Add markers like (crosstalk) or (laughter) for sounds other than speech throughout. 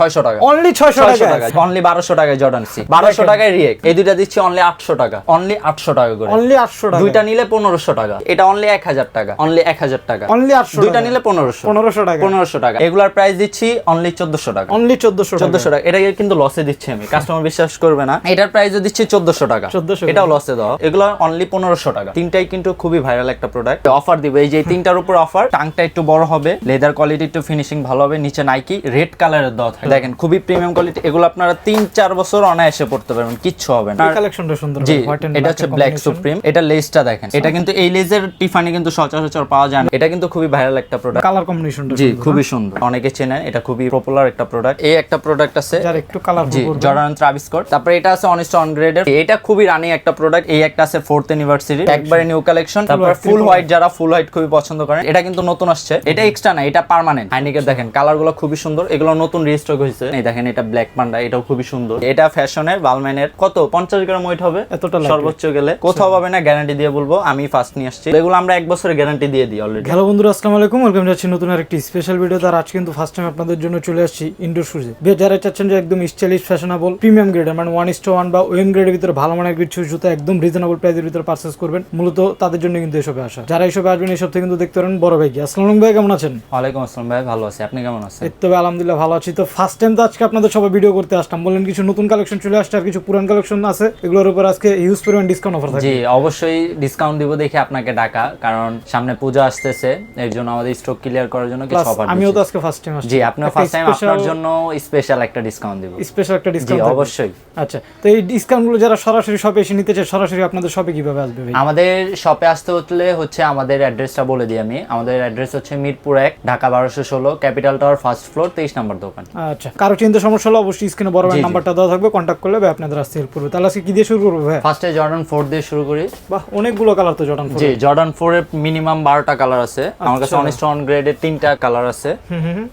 ছয়শো টাকা। অনলি ছয়শো টাকা অনলি বারোশো টাকায় জর্ডান সি বারোশো টাকায় রিয়েক এই দুইটা দিচ্ছি অনলি আটশো টাকা। অনলি আটশো টাকা করে। অনলি আটশো টাকা। দুইটা নিলে পনেরোশো টাকা। এটা অনলি এক হাজার টাকা। অনলি এক হাজার টাকা। অনলি আটশো দুইটা নিলে পনেরোশো। পনেরোশো টাকা। পনেরোশো টাকা। এগুলার প্রাইস দিচ্ছি অনলি চোদ্দশো টাকা। অনলি চোদ্দশো চোদ্দশো টাকা। এটা কিন্তু লসে দিচ্ছি আমি। কাস্টমার বিশ্বাস করবে না। এটার প্রাইসও দিচ্ছি চোদ্দশো টাকা। 1400 এটাও লসে দাও। এগুলো অনলি পনেরোশো টাকা। তিনটাই কিন্তু খুবই ভাইরাল একটা প্রোডাক্ট অফার দিবে। এই যে তিনটার উপর অফার টাংটা একটু বড় হবে। লেদার কোয়ালিটি একটু ফিনিশিং ভালো হবে। নিচে নাইকি রেড কালারের দেওয়া থাকে। দেখেন খুবই প্রিমিয়াম কোয়ালিটি এগুলো আপনারা তিন চার বছর অনায়াসে পড়তে পারবেন কিচ্ছু হবে না। কালেকশনটা সুন্দর জি এটা হচ্ছে ব্ল্যাক সুপ্রিম এটা লেসটা দেখেন। এটা কিন্তু এই লেজের টিফানি কিন্তু সচরাচর পাওয়া যায় না। এটা কিন্তু খুবই ভাইরাল একটা প্রোডাক্ট কালার কম্বিনেশনটা জি খুবই সুন্দর। অনেকে চেনেন এটা খুবই পপুলার একটা প্রোডাক্ট এই একটা প্রোডাক্ট আছে। যার একটু কালার জি জর্ডান ট্রাভিস স্কট তারপরে এটা আছে অনেস্ট অন গ্রেডের এটা খুবই রানিং একটা প্রোডাক্ট এই একটা আছে ফোর্থ অ্যানিভার্সারি একবারে নিউ কালেকশন তারপর ফুল হোয়াইট যারা ফুল হোয়াইট খুবই পছন্দ করেন এটা কিন্তু নতুন আসছে। এটা এক্সট্রা না এটা পার্মানেন্ট হাইনিকের দেখেন কালারগুলো খুবই সুন্দর। এগুলো নতুন রিস্টক হয়েছে। এই দেখেন এটা ব্ল্যাক পান্ডা এটাও খুবই সুন্দর। এটা ফ্যাশনের বালম্যানের কত? পঞ্চাশ গ্রাম ওয়েট হবে? এতটা সর্বোচ্চ গেলে। কোথাও পাবে না গ্যারান্টি দিয়ে বলব আমি ফার্স্ট নিয়ে আসছি। এগুলো আমরা এক বছরের গ্যারান্টি দিয়ে দিই অলরেডি হ্যালো বন্ধুরা আসসালামু আলাইকুম। ওয়েলকাম যাচ্ছি নতুন আরেকটি স্পেশাল ভিডিও তার আজ কিন্তু ফার্স্ট টাইম আপনাদের জন্য চলে আসছি ইনডোর শুজে যারা চাচ্ছেন যে একদম স্টাইলিশ ফ্যাশনেবল প্রিমিয়াম গ্রেডের মানে ওয়ান ইস ওয়ান বা ওয়েম গ্রেডের ভিতরে ভালো মানের কিছু জুতো একদম রিজনেবল প্রাইসের ভিতরে পারচেস করবেন মূলত তাদের জন্য কিন্তু এসবে আসা। যারা এসবে আসবেন এসব থেকে কিন্তু দেখতে পারেন বড় ভাই কি আসসালামু আলাইকুম ভাই কেমন আছেন? ওয়ালাইকুম আসসালাম ভাই ভালো আছি। আপনি কেমন আছেন? এই তো আলহামদুলিল্লাহ ভালো আছি। তো ফার্স্ট টাইম তো আজকে আপনাদের সবাই ভিডিও করতে আসলাম বললেন কিছু নতুন কালেকশন চলে আসছে আর কিছু পুরান কালেকশন আছে। এগুলোর উপর আজকে ইউজ পরিমাণ ডিসকাউন্ট অফার থাকে জি অবশ্যই ডিসকাউন্ট দিব দেখে আপনাকে ডাকা কারণ সামনে পূজা আসতেছে এর জন্য আমাদের স্টক ক্লিয়ার করার জন্য কিছু অফার আমিও তো আজকে ফার্স্ট টাইম আসছি। জি আপনিও ফার্স্ট টাইম আপনার জন্য স্পেশাল একটা ডিসকাউন্ট দিব। স্পেশাল একটা জি ডিসকাউন্ট অবশ্যই। আচ্ছা তো এই ডিসকাউন্টগুলো যারা সরাসরি শপে এসে নিতে চায় সরাসরি আপনাদের শপে কীভাবে আসবে ভাই? আমাদের শপে আসতে হলে হচ্ছে আমাদের অ্যাড্রেসটা বলে দিই আমি। আমাদের অ্যাড্রেস হচ্ছে মিরপুর এক ঢাকা বারোশো ষোলো ক্যাপিটাল টাওয়ার ফার্স্ট ফ্লোর তেইশ নম্বর দোকান। আচ্ছা কারও চিন্তা সমস্যা হলে অবশ্যই স্ক্রিনে বড় জি। নাম্বারটা দেওয়া থাকবে কন্ট্যাক্ট করলে ভাই আপনাদের আসতে হেল্প করবে। তাহলে আজকে কি দিয়ে শুরু করব ভাই? ফার্স্টে জর্ডান ফোর দিয়ে শুরু করি। বাহ অনেকগুলো কালার তো জর্ডান জি জর্ডান ফোর এর মিনিমাম বারোটা কালার আছে। আমার কাছে আচ্ছা। গ্রেডের তিনটা কালার আছে।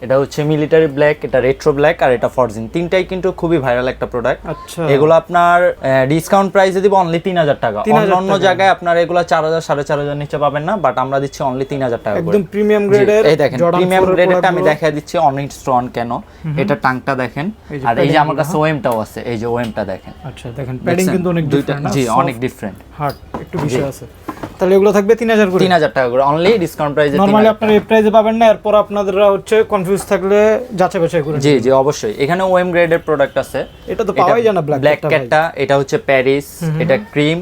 এটা হচ্ছে মিলিটারি ব্ল্যাক এটা রেট্রো ব্ল্যাক আর এটা ফরজিন তিনটাই কিন্তু খুবই ভাইরাল একটা প্রোডাক্ট আচ্ছা। এগুলো আপনার ডিসকাউন্ট প্রাইসে দিব অনলি তিন হাজার টাকা। 3000 অন্য জায়গায় আপনার এগুলো চার হাজার সাড়ে চার হাজার নিচে পাবেন না বাট আমরা দিচ্ছি অনলি তিন হাজার টাকা একদম প্রিমিয়াম গ্রেডের এই দেখেন প্রিমিয়াম 4 এর গ্রেডেরটা আমি দেখাই দিচ্ছি অনেক স্ট্রং কেন এটা টাংটা দেখেন আর এই যে আমার কাছে ওএমটাও আছে এই যে ওএমটা দেখেন। আচ্ছা দেখেন প্যাডিং কিন্তু অনেক ডিফারেন্ট জি অনেক ডিফারেন্ট হার্ড একটু বিষয় আছে। তাহলে এগুলো থাকবে তিন হাজার করে? তিন হাজার টাকা করে অনলি ডিসকাউন্ট প্রাইসে নর্মালি আপনারা এই প্রাইসে পাবেন না এরপর আপনারা হচ্ছে কনফিউজ থাকলে যাচাই বাছাই করে জি জি অবশ্যই। এখানে ওএম গ্রেডের প্রোডাক্ট আছে। এটা তো পাওয়াই যায় না ব্ল্যাক ক্যাটটা এটা হচ্ছে প্যারিস এটা ক্রিম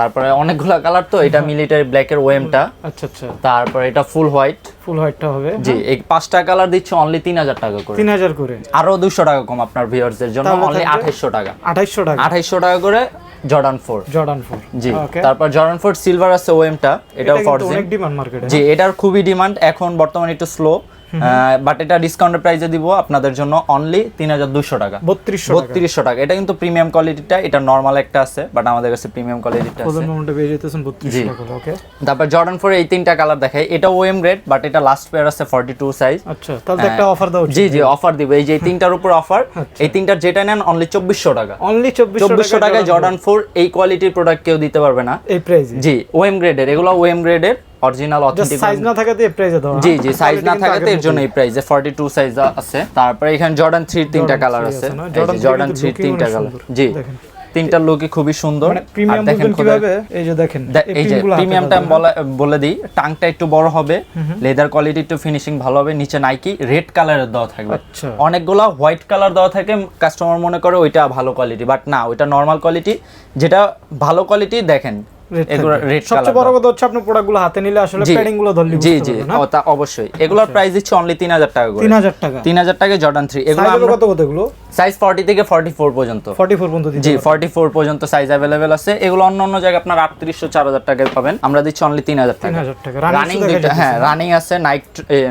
তারপরে অনেকগুলো কালার তো এটা মিলিটারি ব্ল্যাকের ওএমটা আচ্ছা আচ্ছা। তারপরে এটা ফুল হোয়াইট ফুল হোয়াইটটা হবে জি এই পাঁচটা কালার দিচ্ছে অনলি তিন হাজার টাকা করে। তিন হাজার করে। আরও দুশো টাকা কম আপনার ভিউয়ার্সদের জন্য অনলি থাকবে? আঠাইশশো টাকা। আঠাইশশো টাকা। আঠাইশশো টাকা করে জর্ডান ফোর জর্ডান ফোর জি তারপর জর্ডান ফোর সিলভার আছে ওএমটা এটাও ফরজিন অনেক ডিমান্ড মার্কেটে জি এটার খুবই ডিমান্ড এখন বর্তমানে একটু স্লো বাট এটা ডিসকাউন্টের প্রাইসে দিব আপনাদের জন্য অনলি তিন হাজার দুশো টাকা। বত্রিশশো বত্রিশশো টাকা। এটা কিন্তু প্রিমিয়াম কোয়ালিটিটা এটা নর্মাল একটা আছে বাট আমাদের কাছে প্রিমিয়াম কোয়ালিটিটা আছে। ওকে তারপর জর্ডান ফোর এই তিনটা কালার দেখাই। এটা ওএম রেড বাট এটা লাস্ট পেয়ার আছে ফর্টি টু সাইজ আচ্ছা তাহলে একটা অফার দাও জি জি অফার দিবে। এই যে এই তিনটার উপর অফার এই তিনটার যেটা নেন অনলি চব্বিশশো টাকা। অনলি চব্বিশশো টাকায় জর্ডান ফোর এই কোয়ালিটির প্রোডাক্ট কেউ দিতে পারবে না। এই প্রাইসে জি ওএম গ্রেডের এগুলো ওএম গ্রেডের অরিজিনাল অথেন্টিক সাইজ না থাকাতে এই প্রাইসে দাও জি জি সাইজ না থাকাতে এর জন্য এই প্রাইসে 42 সাইজ আছে। তারপরে এখানে জর্ডান 3 তিনটা কালার আছে। জর্ডান 3 3 তিনটা কালার জি তিনটা লুকই খুবই সুন্দর। মানে আর দেখেন কীভাবে? এই যে দেখেন এই যে প্রিমিয়ামটা। বলে বলে দিই টাংটা একটু বড় হবে লেদার কোয়ালিটি একটু ফিনিশিং ভালো হবে নিচে নাইকি রেড কালারের দেওয়া থাকবে। আচ্ছা। অনেকগুলা হোয়াইট কালার দেওয়া থাকে কাস্টমার মনে করে ওইটা ভালো কোয়ালিটি বাট না ওইটা নর্মাল কোয়ালিটি যেটা ভালো কোয়ালিটি দেখেন এগুলো রেড সবচেয়ে বড় কথা হচ্ছে আপনি প্রোডাক্টগুলো হাতে নিলে আসলে প্যাডিংগুলো ধরলে জি জি। তা অবশ্যই। এগুলোর প্রাইস দিচ্ছে অনলি তিন হাজার টাকা করে। তিন হাজার টাকা। তিন হাজার টাকা জর্ডান থ্রি এগুলো সাইজ আমরা কত কত এগুলো? সাইজ ফর্টি থেকে ফর্টি ফোর পর্যন্ত। ফর্টি ফোর পর্যন্ত দিতে জি ফর্টি ফোর পর্যন্ত সাইজ অ্যাভেলেবেল আছে। এগুলো অন্য অন্য জায়গায় আপনার আটত্রিশশো চার হাজার টাকায় পাবেন। আমরা দিচ্ছি অনলি তিন হাজার টাকা। হাজার টাকা। রানিং হ্যাঁ রানিং আছে নাইট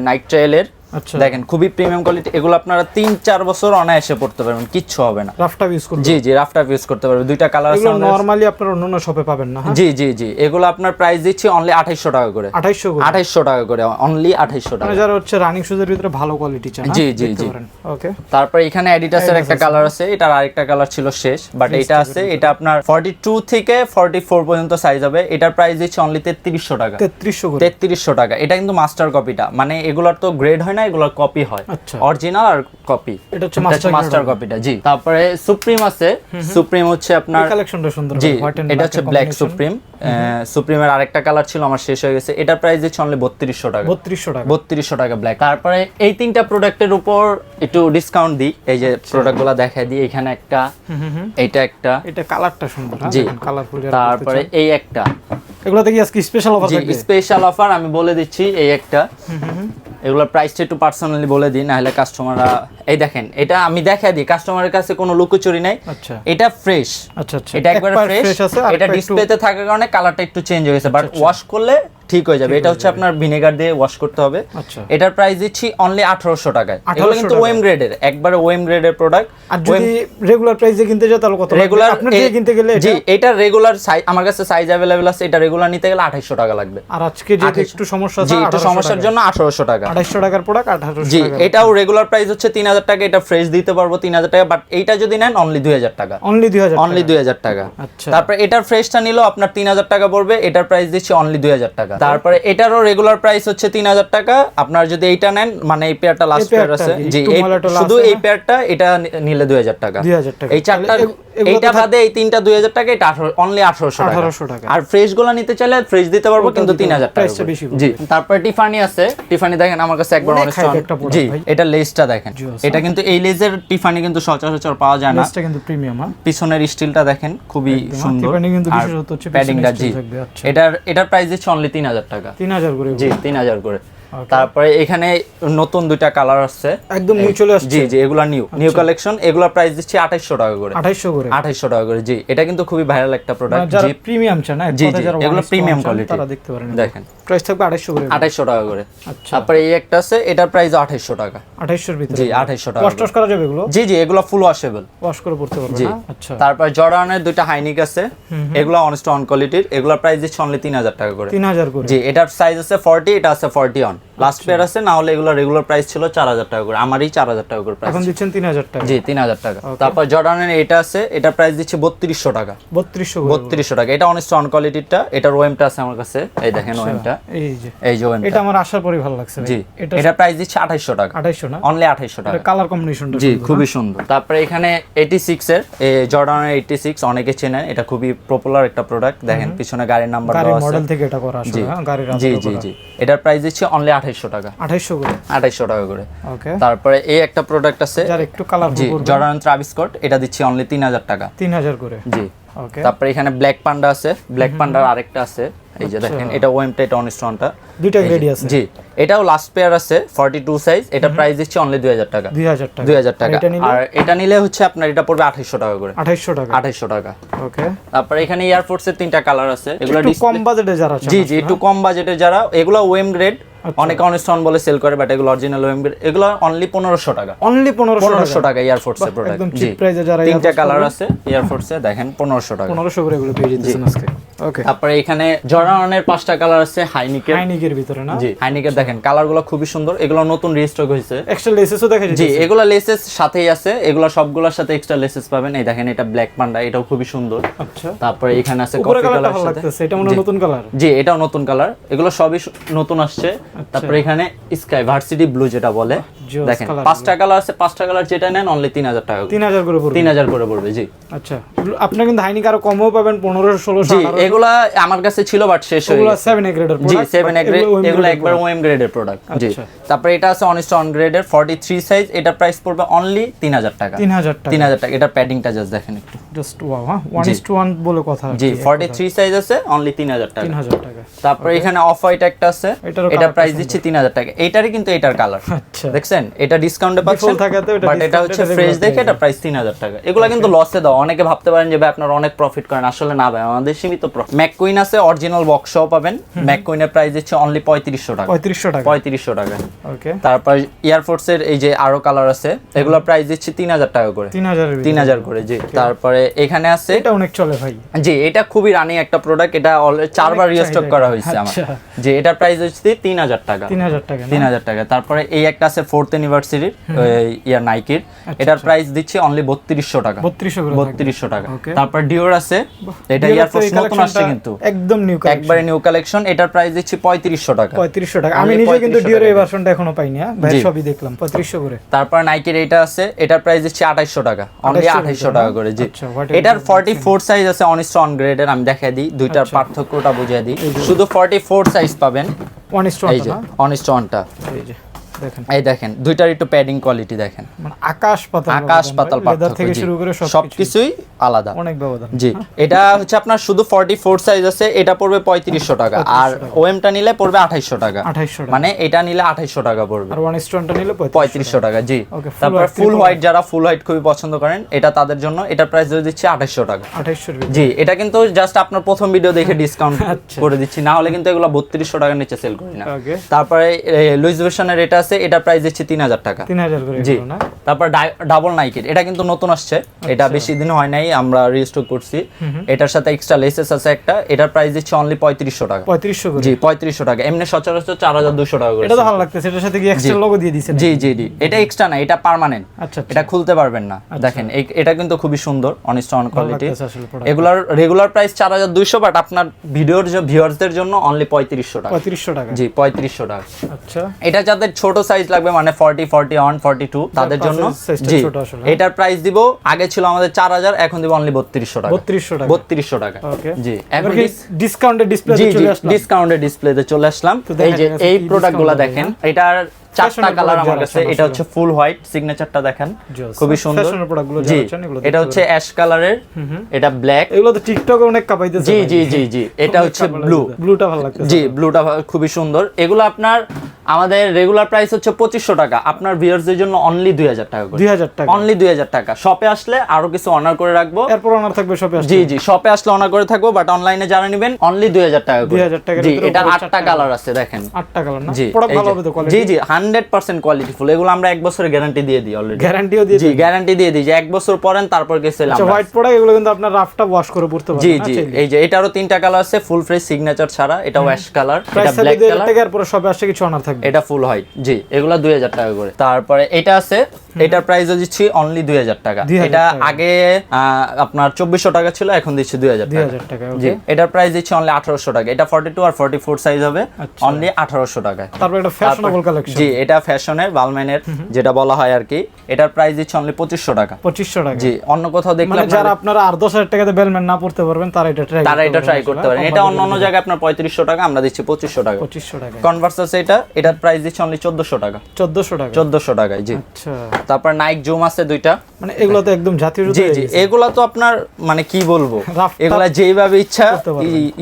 নাইট ট্রেলের আচ্ছা দেখেন খুবই প্রিমিয়াম কোয়ালিটি এগুলো আপনারা তিন চার বছর অনায়াসে পড়তে পারবেন কিচ্ছু হবে না। রাফটা ইউজ করবে জি জি রাফটা ইউজ করতে পারবেন। দুইটা কালার আছে নরমালি আপনার অন্য শপে পাবেন না হ্যাঁ? জি জি জি এগুলো আপনার প্রাইস দিচ্ছি অনলি আঠাইশশো টাকা করে। আঠাইশশো করে? আঠাইশশো টাকা করে অনলি আঠাইশশো টাকা। মানে যারা হচ্ছে রানিং শুজের ভিতরে ভালো কোয়ালিটি চান জি, জি, জি। ওকে তারপর এখানে অ্যাডিডাসের একটা কালার আছে। এটার আরেকটা কালার ছিল শেষ বাট এটা আছে এটা আপনার 42 থেকে 44 পর্যন্ত সাইজ হবে এটার প্রাইস দিচ্ছে অনলি 3300 টাকা। তেত্রিশশো করে। 3300 টাকা এটা কিন্তু মাস্টার কপিটা মানে এগুলোর তো গ্রেড হয় না কপি হয়। আচ্ছা। অরিজিনাল আর কপি এটা হচ্ছে মাস্টার কপিটা জি। তারপরে সুপ্রিম আছে। সুপ্রিম হচ্ছে আপনার কালেকশনটা সুন্দর জি এটা হচ্ছে ব্ল্যাক সুপ্রিম সুপ্রিমের আরেকটা কালার ছিল আমার শেষ হয়ে গেছে। এটার প্রাইস দিচ্ছে অনলি বত্রিশশো টাকা। বত্রিশশো টাকা। বত্রিশশো টাকা ব্ল্যাক তারপরে এই তিনটা প্রোডাক্টের উপর একটু ডিসকাউন্ট দিই। এই যে প্রোডাক্ট প্রোডাক্টগুলো দেখাই দিই এখানে একটা এইটা একটা। এটা কালারটা সুন্দর হ্যাঁ? জি। কালারফুল তারপরে এই একটা। এগুলো কি আজকে স্পেশাল অফার থাকবে? স্পেশাল অফার আমি বলে দিচ্ছি এই একটা। এগুলোর প্রাইসটা একটু পার্সোনালি বলে দিই নাহলে কাস্টমাররা এই দেখেন এটা আমি দেখা দিই কাস্টমারের কাছে কোনো লুকোচুরি নাই। আচ্ছা। এটা ফ্রেশ আচ্ছা আচ্ছা। এটা একবারে একবার ফ্রেশ আছে এটা ডিসপ্লেতে থাকার কারণে কালারটা একটু চেঞ্জ হয়েছে বাট ওয়াশ করলে ঠিক হয়ে যাবে। এটা হচ্ছে আপনার ভিনেগার দিয়ে ওয়াশ করতে হবে। আচ্ছা। এটার প্রাইস দিচ্ছি অনলি আঠারোশো টাকায়। এগুলো 1800 কিন্তু। ওয়েম গ্রেডের একবারে ওয়েম গ্রেডের প্রোডাক্ট আর যদি রেগুলার প্রাইসে কিনতে যাও তাহলে কত রেগুলার আপনার থেকে কিনতে গেলে জি এটা- এটা রেগুলার সাইজ আমার কাছে সাইজ অ্যাভেলেবেল আছে। এটা রেগুলার নিতে গেলে আঠাইশো টাকা লাগবে। আর আজকে যে একটু সমস্যা আছে জি একটু সমস্যার জন্য আঠারোশো টাকা। আঠাশশো টাকার প্রোডাক্ট আঠারোশো জি এটাও রেগুলার প্রাইস হচ্ছে তিন হাজার টাকা। এটা ফ্রেশ দিতে পারব তিন হাজার টাকা। বাট এইটা যদি নেন অনলি দুই হাজার টাকা। অনলি দুই হাজার অনলি দুই হাজার টাকা। আচ্ছা। তারপরে এটার ফ্রেশটা নিলেও আপনার তিন হাজার টাকা পড়বে। এটার প্রাইস দিচ্ছি অনলি দুই হাজার টাকা। তারপরে? এটারও রেগুলার প্রাইস হচ্ছে তিন হাজার টাকা। আপনার যদি এইটা নেন মানে এই পেয়ারটা লাস্ট পেয়ার আছে জি শুধু এই পেয়ারটা এটা নিলে দুই হাজার টাকা। 2000 টাকা। এই চারটা এইটা বাদে এই তিনটা দুই হাজার টাকা এটা অনলি আঠারোশো টাকা। 1800 টাকা। আর ফ্রেশগুলো নিতে চাইলে ফ্রেশ দিতে পারব কিন্তু তিন। হাজার টাকা জি তারপরে টিফানি আছে। টিফানি দেখেন আমার কাছে একবার অনেক জি এটা লেসটা দেখেন। এটা কিন্তু এই লেজের টিফানি কিন্তু সচরাচর পাওয়া যায় না। লেসটা কিন্তু প্রিমিয়াম পিছনের স্টিলটা দেখেন খুবই সুন্দর। টিফানি কিন্তু আর প্যাডিংটা জি। আচ্ছা। এটার এটার প্রাইস দিচ্ছে অনলি তিন হাজার টাকা তিন হাজার করে জি তিন হাজার করে. তারপরে এখানে নতুন দুইটা কালার আসছে। একদম নিউ চলে আসছে। জি জি এগুলা নিউ নিউ কালেকশন এগুলা প্রাইস দিচ্ছি আঠাইশশো টাকা করে। আঠাইশশো করে। আঠাইশশো টাকা করে জি। এটা কিন্তু খুবই ভাইরাল একটা মানে প্রোডাক্ট জি। প্রিমিয়াম চান না জি, জি, এগুলো চান, quality। তারা দেখতে পারেন। দেখেন। প্রাইস থাকবে আঠাইশশো করে। আঠাইশশো টাকা করে। আচ্ছা। তারপরে এই একটা আছে এটার প্রাইস আঠাইশশো টাকা। আঠাইশোর ভিতরে। জি আঠাইশশো টাকা ওয়াশ করা যাবে এগুলো? জি জি এগুলো ফুল ওয়াশেবল ওয়াশ করে পড়তে পারবে না? আচ্ছা। তারপর জর্ডানের দুইটা হাইনিক আছে। এগুলো অনেস্ট অন কোয়ালিটির এগুলো প্রাইস দিচ্ছে অনলি তিন হাজার টাকা করে। তিন হাজার করে। জি এটার সাইজ আছে ফর্টি এটা আছে ফর্টি অন লাস্ট পেয়ার আছে না হলে এগুলো রেগুলার প্রাইস ছিল চার হাজার টাকা করে। আমারই চার হাজার টাকা করে প্রাইস এখন দিচ্ছেন তিন হাজার টাকা। জি তিন হাজার টাকা। তারপর জর্ডানের এটা আছে এটা প্রাইস দিচ্ছে বত্রিশশো টাকা। বত্রিশশো বত্রিশশো টাকা। এটা অনেস্ট অন কোয়ালিটিরটা এটার ওয়েমটা আছে আমার কাছে। এই দেখেন ওয়েমটা। এই যে। এই যে ওয়েমটা। এটা আমার আসার পরই ভালো লাগছে জি এটা প্রাইস দিচ্ছে আঠাইশশো টাকা। আঠাইশো না? অনলি আঠাইশশো টাকা। কালার কম্বিনেশনটা জি খুবই সুন্দর। তারপরে এখানে এইটি সিক্স এর জর্ডানের এইটি সিক্স অনেকে চেনেন। এটা খুবই পপুলার একটা প্রোডাক্ট দেখেন পিছনে গাড়ির নাম্বার দেওয়া আছে। মডেল থেকে এটা করা জি। হ্যাঁ গাড়ির জি জি জি। এটার প্রাইস দিচ্ছে অনলি আঠাইশশো টাকা। আঠাইশো করে? আঠাইশশো টাকা করে। ওকে। তারপরে এই একটা প্রোডাক্ট আছে যার একটু কালার জি জর্ডান ট্রাভিস এটা দিচ্ছি অনলি তিন হাজার টাকা। তিন হাজার করে। জি। ওকে। তারপরে এখানে ব্ল্যাক পান্ডা আছে ব্ল্যাক পান্ডার আরেকটা আছে এই যে দেখেন এটা ওয়েমটা এটা অনস্টনটা দুইটা গ্রেডি আছে। জি এটাও লাস্ট পেয়ার আছে ফর্টি টু সাইজ এটা প্রাইস দিচ্ছি অনলি দুই হাজার টাকা। দুই হাজার টাকা। দুই হাজার টাকা। আর এটা নিলে? হচ্ছে আপনার এটা পড়বে আঠাইশশো টাকা করে। আঠাইশো টাকা। আঠাইশো টাকা। ওকে। তারপরে এখানে এয়ারফোর্সের তিনটা কালার আছে এগুলো একটু কম বাজেটে যারা জি জি একটু কম বাজেটে যারা এগুলো ওয়েম গ্রেড আচ্ছা। অনেকে অনস্টন বলে সেল করে বাট এগুলো অরিজিনাল ওএমবি এগুলো অনলি 1500 টাকা। অনলি পনেরোশো পনেরোশো টাকা ফোর্স এর প্রোডাক্ট একদম চিপ প্রাইসে যারা তিনটা কালার আছে এয়ার ফোর্সে দেখেন 1500 টাকা। 1500 করে এগুলো পেয়ে যাচ্ছেন আজকে। তারপরে এখানে জর্ডানের পাঁচটা কালার আছে হাইনিকের। হাইনিকের ভিতরে না? জি হাইনিকের দেখেন কালারগুলো খুবই সুন্দর। এগুলো নতুন রিস্টক হয়েছে। এক্সট্রা লেসেসও দেখা যাচ্ছে জি এগুলো লেসেস সাথেই আছে। এগুলো সবগুলোর সাথে এক্সট্রা লেসেস পাবেন। এই দেখেন এটা ব্ল্যাক পান্ডা এটাও খুবই সুন্দর। আচ্ছা। তারপরে এখানে আছে কফি কালার সাথে। এটা মনে নতুন কালার জি এটাও নতুন কালার এগুলো সবই নতুন আসছে। আচ্ছা। তারপরে এখানে স্কাই ভার্সিটি ব্লু যেটা বলে। দেখেন পাঁচটা কালার আছে পাঁচটা কালার যেটা নেন অনলি তিন হাজার টাকা। তিন হাজার করে পড়বে। তিন হাজার করে পড়বে জি। আচ্ছা। আপনার কিন্তু হাইনিক আরও কমও পাবেন পনেরোশো ষোলোশো এগুলা আমার কাছে ছিল বাট শেষ হয়ে ওগুলো গেছে। সেভেন এ গ্রেডের জি সেভেন এ গ্রেড এগুলো একবার ওএম গ্রেডের প্রোডাক্ট জি। আচ্ছা। তারপরে এটা আছে অনিস্ট অন গ্রেডের ফর্টি থ্রি সাইজ এটা প্রাইস পড়বে অনলি তিন হাজার টাকা। তিন হাজার টাকা। তিন হাজার টাকা এটা প্যাডিংটা জাস্ট দেখেন একটু। জাস্ট ওয়াও হ্যাঁ ওয়ান জি। ইস টু ওয়ান বলে কথা জি কি, ফর্টি এক থ্রি সাইজ আছে অনলি তিন হাজার কথা। তিন টাকা হাজার টাকা। তারপরে এখানে অফ হোয়াইট একটা আছে এটা প্রাইস দিচ্ছি তিন হাজার টাকা। এইটারই কিন্তু এটার কালার আচ্ছা। দেখছেন? এটা ডিসকাউন্টে পাচ্ছেন বাট এটা হচ্ছে ফ্রেশ দেখে এটা প্রাইস তিন হাজার টাকা। এগুলো কিন্তু লসে দাও। অনেকে ভাবতে পারেন যে ভাই আপনারা অনেক প্রফিট করেন। আসলে না ভাই আমাদের সীমিত ম্যাককুইন আছে অরিজিনাল বক্সও পাবেন। ম্যাককুইনের প্রাইস দিচ্ছে অনলি পঁয়ত্রিশশো টাকা। পঁয়ত্রিশশো টাকা। পঁয়ত্রিশশো টাকা। ওকে তারপর এয়ারফোর্সের এই যে আরও কালার আছে এগুলো প্রাইস দিচ্ছি তিন হাজার টাকা করে। তিন হাজার তিন হাজার করে জি। তারপরে এখানে আছে এটা অনেক চলে ভাই। জি এটা খুবই রানিং একটা প্রোডাক্ট এটা চারবার রিস্টক করা হয়েছে আমার। আচ্ছা। যে এটার প্রাইস হচ্ছে তিন হাজার টাকা। তিন হাজার টাকা তিন হাজার টাকা। তারপরে এই একটা আছে ফোর্থ অ্যানিভার্সারির ইয়ার নাইকির আচ্ছা, এটার প্রাইস দিচ্ছি অনলি বত্রিশশো টাকা। বত্রিশশো বত্রিশশো টাকা। তারপর ডিওর আছে। এটা এয়ারফোর্স নতুন আসছে কিন্তু একদম নিউ একবারে নিউ কালেকশন এটার প্রাইস দিচ্ছি পঁয়ত্রিশশো টাকা। পঁয়ত্রিশশো টাকা। আমি নিজে কিন্তু ডিওর এই ভার্সনটা এখনও পাইনি হ্যাঁ? ভাই সবই দেখলাম পঁয়ত্রিশশো করে। তারপর নাইকের এটা আছে এটার প্রাইস দিচ্ছি আঠাইশশো টাকা। অনলি 2800 আঠাইশশো টাকা, করে জি। আচ্ছা, এটার is ফর্টি ফোর সাইজ আছে অনিস্ট অন গ্রেডের আমি দেখাই দিই। দুইটার আচ্ছা। পার্থক্যটা বুঝিয়ে দিই। শুধু ফর্টি ফোর সাইজ পাবেন। এই যে অনিস্ট অনটা এই যে। দেখেন। এই দেখেন দুইটার একটু প্যাডিং কোয়ালিটি দেখেন। মানে আকাশ পাতাল আকাশ পাতাল লেদার পার্থক্য থেকে শুরু করে সবকিছুই। আলাদা। অনেক ব্যবধান। জি এটা হচ্ছে আপনার শুধু ফর্টি ফোর সাইজ আছে এটা পড়বে পঁয়ত্রিশশো টাকা। আর ওএমটা নিলে পড়বে আঠাইশশো টাকা। আঠাইশশো টাকা। মানে এটা নিলে আঠাইশশো টাকা পড়বে। আর ওয়ান নিলে পঁয়ত্রিশশো টাকা। জি। তারপর ফুল হোয়াইট যারা ফুল হোয়াইট খুবই পছন্দ করেন এটা তাদের জন্য এটার প্রাইস দিয়ে দিচ্ছি আঠাইশশো টাকা। আঠাইশশো জি এটা কিন্তু জাস্ট আপনার প্রথম ভিডিও দেখে (laughs) ডিসকাউন্ট আচ্ছা। করে দিচ্ছি। না হলে কিন্তু এগুলো বত্রিশশো টাকার নিচে সেল করি না। তারপরে লুইস ভেশনের এটা আছে এটা প্রাইস দিচ্ছি তিন হাজার টাকা। তিন হাজার করে জি। না? তারপর ডাবল নাইকের এটা কিন্তু নতুন আসছে। এটা বেশি দিন হয় নাই আমরা রিস্টক করছি। এটার সাথে এক্সট্রা লেসেস আছে একটা। এটার প্রাইস দিচ্ছি অনলি পঁয়ত্রিশশো টাকা। পঁয়ত্রিশশো করে? জি পঁয়ত্রিশশো টাকা। এমনি সচরাচর চার হাজার দুশো টাকা করে এটা তো ভালো লাগতেছে এটার সাথে কি এক্সট্রা লোগো দিয়ে দিছেন জি জি জি। এটা এক্সট্রা না এটা পার্মানেন্ট আচ্ছা আচ্ছা। এটা খুলতে পারবেন না। দেখেন এটা কিন্তু খুবই সুন্দর অনিস্ট অন কোয়ালিটি এগুলার রেগুলার প্রাইস চার হাজার দুইশো বাট আপনার ভিডিওর যে ভিউয়ার্সদের জন্য অনলি পঁয়ত্রিশশো টাকা। পঁয়ত্রিশশো টাকা। জি পঁয়ত্রিশশো টাকা। আচ্ছা। এটা যাদের ছোট সাইজ লাগবে মানে forty forty one forty two তাদের জন্য। জি। এটার প্রাইস দিব আগে ছিল আমাদের চার হাজার এখন দিব অনলি বত্রিশশো টাকা। বত্রিশশো টাকা। বত্রিশশো টাকা। জি। এখন ডিসকাউন্টে ডিসপ্লে চলে আসলাম? ডিসকাউন্টের ডিসপ্লেতে চলে আসলাম। এই যে এই প্রোডাক্টগুলো দেখেন এটার চারটা কালার আমার কাছে এটা হচ্ছে ফুল হোয়াইট সিগনেচারটা দেখেন। খুবই সুন্দর। জি। এটা হচ্ছে অ্যাশ কালারের এটা ব্ল্যাক এগুলো তো টিকটকে অনেক কাপাইতেছে জি জি জি জি। এটা হচ্ছে ব্লু ব্লুটা ভালো লাগতেছে জি ব্লুটা খুবই সুন্দর। এগুলো আপনার আমাদের রেগুলার প্রাইস হচ্ছে পঁচিশশো টাকা। আপনার ভিউয়ার্সদের জন্য অনলি দুই হাজার টাকা দুই হাজার টাকা। অনলি দুই হাজার টাকা। শপে আসলে আরও কিছু অনার করে রাখব। এরপর অনার থাকবে আসলে। জি জি শপে আসলে অনার করে থাকব বাট অনলাইনে যারা নেবেন অনলি দুই হাজার টাকা করে। 2000 টাকার জি এটা আটটা কালার আছে দেখেন। আটটা কালার না? জি প্রোডাক্ট ভালো হবে তো জি জি হান্ড্রেড পার্সেন্ট কোয়ালিটি ফুল এগুলো আমরা এক বছরের গ্যারান্টি দিয়ে দিই অলরেডি গ্যারান্টিও দিয়ে জি গ্যারান্টি দিয়ে দিই যে এক বছর পরেন তারপর গেছে হোয়াইট প্রোডাক্ট এগুলো কিন্তু আপনার রাফটা ওয়াশ করে পড়তে পারবেন জি জি এই যে এটারও তিনটা কালার আছে ফুল ফ্রেশ সিগনেচার ছাড়া। এটা ওয়াশ কালার এটা ব্ল্যাক কালার টাকা এরপরে সবে আসছে কিছু অনার থাকবে। এটা ফুল হয় জি এগুলো দুই হাজার টাকা করে। তারপরে এটা আছে এটার প্রাইস দিচ্ছি অনলি দুই হাজার টাকা। এটা আগে আপনার চব্বিশশো টাকা ছিল এখন দিচ্ছি দুই হাজার দুই টাকা জি এটার প্রাইস দিচ্ছি অনলি আঠারোশো টাকা। এটা ফর্টি টু আর ফর্টি ফোর সাইজ হবে আচ্ছা। অনলি আঠারোশো টাকায়। তারপর একটা ফ্যাশনেবল কালেকশন জি এটা ফ্যাশনের বালম্যানের যেটা বলা হয় আর কি। এটার প্রাইস দিচ্ছে অনলি পঁচিশশো টাকা। পঁচিশশো টাকা। জি অন্য কোথাও দেখলে মানে যারা আপনারা আর দশ হাজার টাকাতে বেলম্যান না পড়তে পারবেন তারা এটা ট্রাই তারা এটা ট্রাই করতে পারেন এটা অন্য অন্য জায়গায় আপনার পঁয়ত্রিশশো টাকা আমরা দিচ্ছি পঁচিশশো টাকা। পঁচিশশো টাকা। কনভার্স আছে এটা এটার প্রাইস দিচ্ছে অনলি চোদ্দশো টাকা। চোদ্দশো টাকা। চোদ্দশো টাকায় জি। আচ্ছা। তারপর নাইক জুম আছে দুইটা। মানে এগুলো তো একদম জাতীয় জুতো জি জি। এগুলা তো আপনার মানে কি বলব? (laughs) এগুলা যেইভাবে ইচ্ছা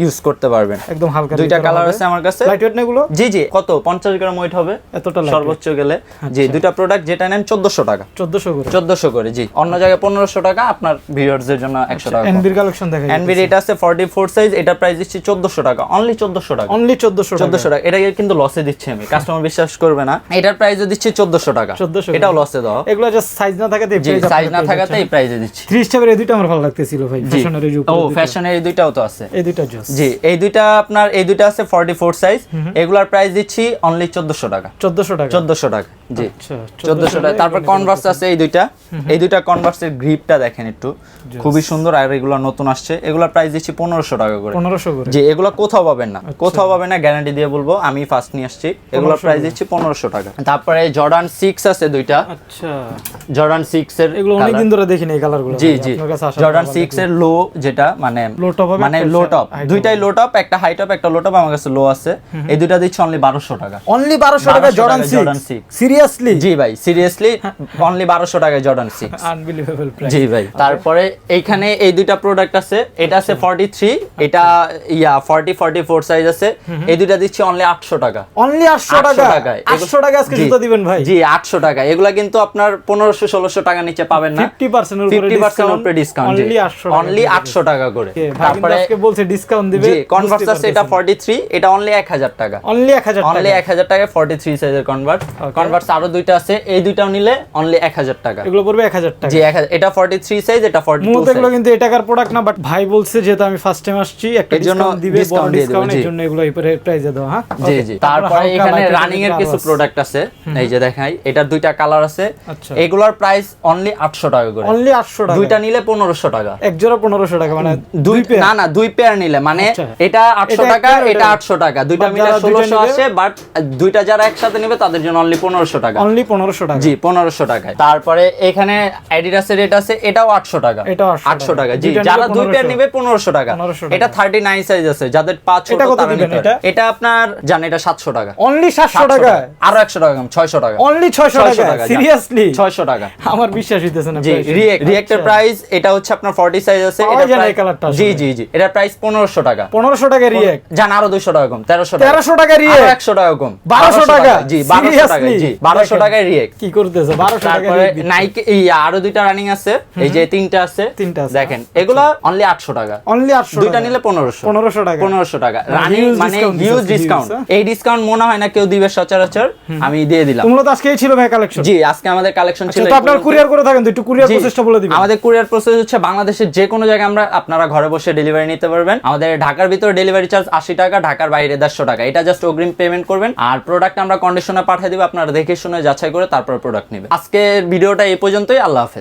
ইউজ করতে পারবেন। একদম হালকা দুইটা কালার আছে আমার কাছে। লাইট ওয়েট না এগুলো জি জি কত? পঞ্চাশ গ্রাম ওয়েট হবে। এতটা সর্বোচ্চ গেলে। জি দুইটা প্রোডাক্ট যেটা নেন চোদ্দশো টাকা। চোদ্দশো করে। চোদ্দশো করে জি। অন্য জায়গায় পনেরোশো টাকা আপনার ভিউয়ার্সদের জন্য একশো টাকা এনবির কালেকশন দেখা এনবির এটা আছে ফর্টি ফোর সাইজ এটা প্রাইস দিচ্ছি চোদ্দশো টাকা। অনলি চোদ্দশো টাকা। অনলি চোদ্দশো টাকা। চোদ্দশো টাকা। এটা কিন্তু লসে দিচ্ছি আমি। কাস্টমার বিশ্বাস করবে না। এটার প্রাইস দিচ্ছি চোদ্দশো টাকা। 1400 এটাও লসে দাও। এগুলো জাস্ট সাইজ না থাকাতে সাইজ না থাকাতে এই প্রাইসে দিচ্ছি। থ্রি স্টেপের এই দুইটা আমার ভালো লাগতেছিল ভাই ফ্যাশনের এই ও ফ্যাশনের এই দুইটাও তো আছে। এই দুইটা জোস জি এই দুইটা আপনার এই দুইটা আছে ফর্টি ফোর সাইজ এগুলার প্রাইস দিচ্ছি অনলি চোদ্দশো টাকা। চোদ্দশো টাকা। চোদ্দশো টাকা জি। আচ্ছা চোদ্দশো টাকা। তারপর কনভার্স আছে এই দুইটা। এই দুইটা কনভার্সের গ্রিপটা দেখেন একটু। খুবই সুন্দর আর এগুলো নতুন আসছে। এগুলোর প্রাইস দিচ্ছি পনেরোশো টাকা করে। পনেরোশো করে। জি এগুলো কোথাও পাবেন না। কোথাও পাবেন না গ্যারান্টি দিয়ে বলব আমি ফার্স্ট নিয়ে আসছি। এগুলোর প্রাইস দিচ্ছি পনেরোশো টাকা। তারপরে জর্ডান সিক্স আছে দুইটা। আচ্ছা। জর্ডান সিক্স এর এগুলো অনেকদিন ধরে দেখিনি এই কালারগুলো। জি জি। জর্ডান পর সিক্স দেখলাম। এর লো যেটা মানে top হবে, মানে লো টপ দুইটাই লো টপ একটা হাই টপ একটা লো টপ আমার কাছে লো আছে। এই দুইটা দিচ্ছি অনলি বারোশো টাকা। অনলি বারোশো টাকা জর্ডান টাকা Jordan সিক্স সিরিয়াসলি জি ভাই সিরিয়াসলি অনলি বারোশো টাকায় জর্ডান সিক্স আনবিলিভেবল প্রাইস জি ভাই তারপরে এইখানে এই দুইটা প্রোডাক্ট আছে এটা আছে ফর্টি থ্রি এটা yeah forty forty four size আছে এই দুইটা দিচ্ছি অনলি আটশো টাকা। অনলি আটশো 800 টাকা টাকায়। আটশো টাকা আজকে। জুতো দিবেন ভাই? জি আটশো টাকা এগুলা কিন্তু আপনার পনেরোশো ষোলোশো টাকা নিচে পাবেন না। ফিফটি পার্সেন্ট ফিফটি পার্সেন্ট উপরে ডিসকাউন্ট অনলি আটশো টাকা করে। তারপরে বলছে ডিসকাউন্ট দিবে কনভার্স আছে এটা ফর্টি থ্রি এটা অনলি এক হাজার টাকা। অনলি এক হাজার অনলি এক হাজার টাকায় ফর্টি থ্রি সাইজের কনভার্ট কনভার্স আরও দুইটা আছে এই দুইটাও নিলে অনলি এক হাজার টাকা। এগুলো পড়বে এক হাজার টাকা। জি এক হাজার এটা ফর্টি থ্রি সাইজ এটা ফর্টি টু মূলত এগুলো কিন্তু এই টাকার প্রোডাক্ট না বাট ভাই বলছে যেহেতু আমি ফার্স্ট টাইম আসছি একটা ডিসকাউন্ট দিবে বড় দিয়ে দেবো, ডিসকাউন্ট। এর জন্য এগুলো এই প্রাইজে দাও হ্যাঁ? জি জি। তারপরে এখানে রানিং এর কিছু প্রোডাক্ট আছে এই যে দেখাই এটার দুইটা কালার আছে। এগুলোর প্রাইস অনলি আটশো টাকা করে। অনলি আটশো টাকা। দুইটা নিলে পনেরোশো টাকা। এক জোড়া পনেরোশো টাকা মানে দুই pair? না না দুই পেয়ার নিলে। মানে আচ্ছা। এটা আটশো এটা এক টাকা এটা এটা- আটশো টাকা। দুইটা মিলে ষোলোশো আসে বাট দুইটা যারা একসাথে নেবে তাদের জন্য অনলি পনেরোশো টাকা। অনলি পনেরোশো টাকা। জি পনেরোশো টাকায়। তারপরে এখানে অ্যাডিডাসের রেট আছে এটাও আটশো টাকা। এটাও 800 আটশো টাকা। জি যারা দুই পেয়ার 1500 নিবে পনেরোশো টাকা। এটা থার্টি নাইন সাইজ আছে। যাদের পাঁচ ছোট এটা তারা নিতে এটা? আপনার জান এটা সাতশো টাকা। অনলি সাতশো 700 টাকা? আরও একশো টাকা কম ছয়শো টাকা। অনলি ছয়শো 600 টাকা টাকা, যা। সিরিয়াসলি ছয়শো টাকা। আমার বিশ্বাস হইতেছে না জি রিয়েক্টের আচ্ছা। প্রাইস এটা হচ্ছে আপনার 40 সাইজ আছে এটা প্রায়- কালারটা জি জি জি এটা প্রাইস 1500 টাকা। পনেরোশো টাকা রিয়েক্ট জান আরও 200 টাকা কম 1300 টাকা। তেরোশো টাকা আরও রিয়েক্ট 100 টাকা কম 1200 টাকা? জি 1200 টাকা জি 1200 দেখেন। টাকায় রিয়েক্ট কি করতেছে বারোশো টাকা তারপরে এই আরও দুইটা রানিং আছে এই যে তিনটা আছে তিনটা আছে। দেখেন এগুলা অনলি 800 টাকা। অনলি আটশো দুইটা নিলে 1500 পনেরোশো টাকা। 1500 টাকা। মানে রানিং মানে হিউজ ডিসকাউন্ট এই ডিসকাউন্ট মনে হয় না কেউ দিবে সচরাচর আমি দিয়ে দিলাম। আজকেই ছিল ভাই কালেকশন জি আজকে আমাদের কালেকশন ছিল আচ্ছা তো আপনারা কুরিয়ার করে থাকেন তো একটু কুরিয়ার প্রসেসটা বলে দিবেন। আমাদের কুরিয়ার প্রসেস হচ্ছে বাংলাদেশের যে কোনো জায়গায় আমরা আপনারা ঘরে বসে ডেলিভারি নিতে পারবেন। আমাদের ঢাকার ভিতরে ডেলিভারি চার্জ আশি টাকা ঢাকার বাইরে দেড়শো টাকা। এটা জাস্ট অগ্রিম পেমেন্ট করবেন। আর প্রোডাক্ট আমরা কন্ডিশনে পাঠিয়ে দিব আপনারা দেখে শুনে যাচাই করে তারপর প্রোডাক্ট নেবেন। আজকের ভিডিওটা এই পর্যন্তই আল্লাহ হাফেজ।